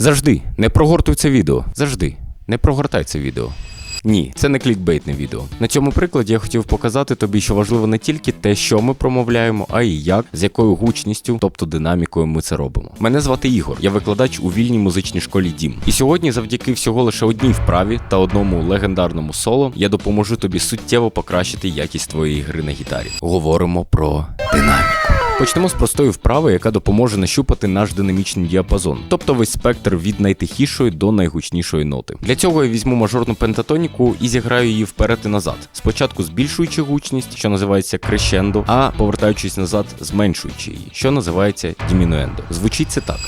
Завжди не прогортуй це відео. Завжди не прогортай це відео. Ні, це не клікбейтне відео. На цьому прикладі я хотів показати тобі, що важливо не тільки те, що ми промовляємо, а й як, з якою гучністю, тобто динамікою ми це робимо. Мене звати Ігор, я викладач у вільній музичній школі Дім. І сьогодні, завдяки всього лише одній вправі та одному легендарному соло, я допоможу тобі суттєво покращити якість твоєї гри на гітарі. Говоримо про динаміку. Почнемо з простої вправи, яка допоможе нащупати наш динамічний діапазон, тобто весь спектр від найтихішої до найгучнішої ноти. Для цього я візьму мажорну пентатоніку і зіграю її вперед і назад. Спочатку збільшуючи гучність, що називається крещендо, а повертаючись назад, зменшуючи її, що називається дімінуендо. Звучить це так.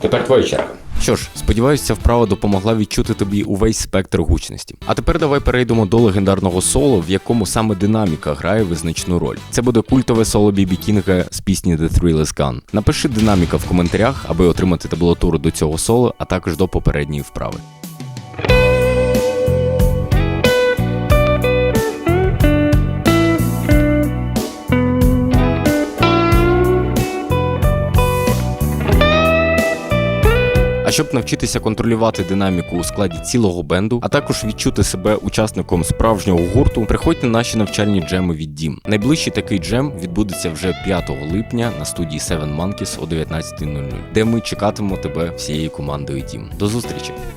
Тепер твоя черга. Що ж, сподіваюся, ця вправа допомогла відчути тобі увесь спектр гучності. А тепер давай перейдемо до легендарного соло, в якому саме динаміка грає визначну роль. Це буде культове соло Бібі Кінга з пісні The Thrill Gun. Напиши динаміка в коментарях, аби отримати таблатуру до цього соло, а також до попередньої вправи. Щоб навчитися контролювати динаміку у складі цілого бенду, а також відчути себе учасником справжнього гурту, приходь на наші навчальні джеми від Дім. Найближчий такий джем відбудеться вже 5 липня на студії Seven Monkeys о 19.00, де ми чекатимемо тебе всією командою Дім. До зустрічі!